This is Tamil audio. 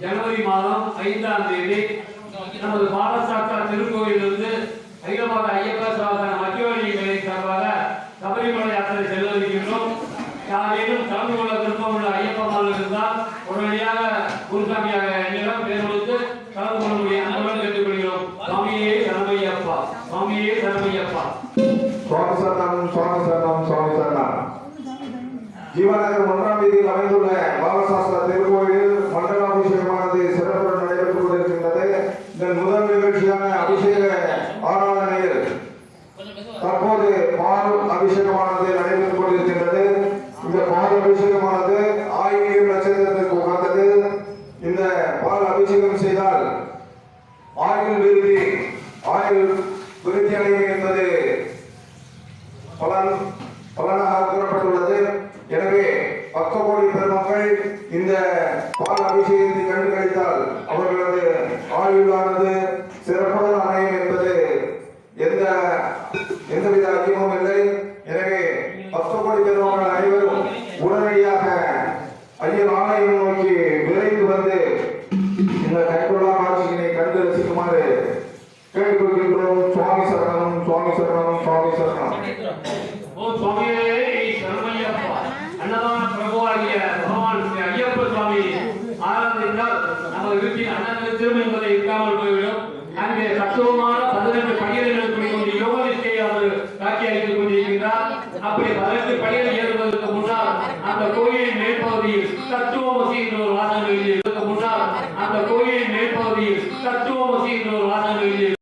ஜனவரி மாதம் ஐந்தாம் தேதி நமது பாலசாக்கா திருக்கோயிலிருந்து ஐயப்பாத ஐயப்பா சாதன மத்தியவழிகளை சார்பாக சபரிமலை யாத்திரை செல்லவிருக்கின்றோம் யாரேனும் கலந்து கொள்ள விருப்பம் உள்ள ஐயப்பமார்கள் இருந்தால் உடனடியாக குருசாமியாக என்னிடம் பேர் கொடுத்து கலந்து கொள்ள முடியும் அன்புடன் கேட்டுக்கொள்கிறோம் சுவாமியே சரணமையப்பா சுவாமியே சுவாமி சரணம் சுவாமி சரணம் சுவாமி சரணம். ஜீவநகர் ஒன்றாம் அமைந்துள்ள பாலசாஸ்திர திருக்கோயில் மண்டலாபிஷேகமானது சிறப்புடன் நடைபெற்றுக் கொண்டிருக்கின்றது. இதன் முதல் நிகழ்ச்சியான அபிஷேக ஆராதனையில் தற்போது பால் அபிஷேகமானது நடைபெற்றுக் கொண்டிருக்கின்றது. இந்த பால் அபிஷேகமானது ஆயிரம் நட்சத்திரத்திற்கு உகந்தது. இந்த பால் அபிஷேகம் செய்தால் ஆயுள் விருதி ஆயுள் விருத்தி அடையும் என்பது பலன் பலனாக கூறப்பட்டுள்ளது எனவே பக்த கோடி பெருமக்கள் இந்த அபிஷேகத்தை கண்டு கழித்தால் அவர்களது ஆயுளானது சிறப்பான அமையும் என்பது எந்த எந்தவித ஐயமும் இல்லை. எனவே பத்தொன்பது பெருமக்கள் அனைவரும் உடனடியாக ஐயன் ஆலயம் நோக்கி விரைந்து வந்து இந்த கைகொள்ளா காட்சியினை கண்டு ரசிக்குமாறு கேட்டுக்கொள்கின்றோம். சுவாமி சரணம் சுவாமி சரணம் சுவாமி சரணம். ஓ சுவாமியே சரணமையப்பா அன்னதான பிரபுவாகிய பகவான் ஸ்ரீ ஐயப்ப சுவாமி ஆராதித்தால் நமது வீட்டில் அன்னதான திரும்ப என்பதை இருக்காமல் போய்விடும். அங்கே தத்துவமான பதினெட்டு படிகளை கொண்டு யோகத்தை அவர் காட்சி அளித்துக் கொண்டிருக்கின்றார். அப்படி பதினெட்டு படிகள் ஏறுவதற்கு முன்னால் அந்த கோயிலின் மேற்பகுதியில் தத்துவமசி என்ற ஒரு வாசகம் எழுதி முன்னால் அந்த கோயிலின் மேற்பகுதியில் தத்துவமசி என்ற ஒரு வாசகம் எழுதி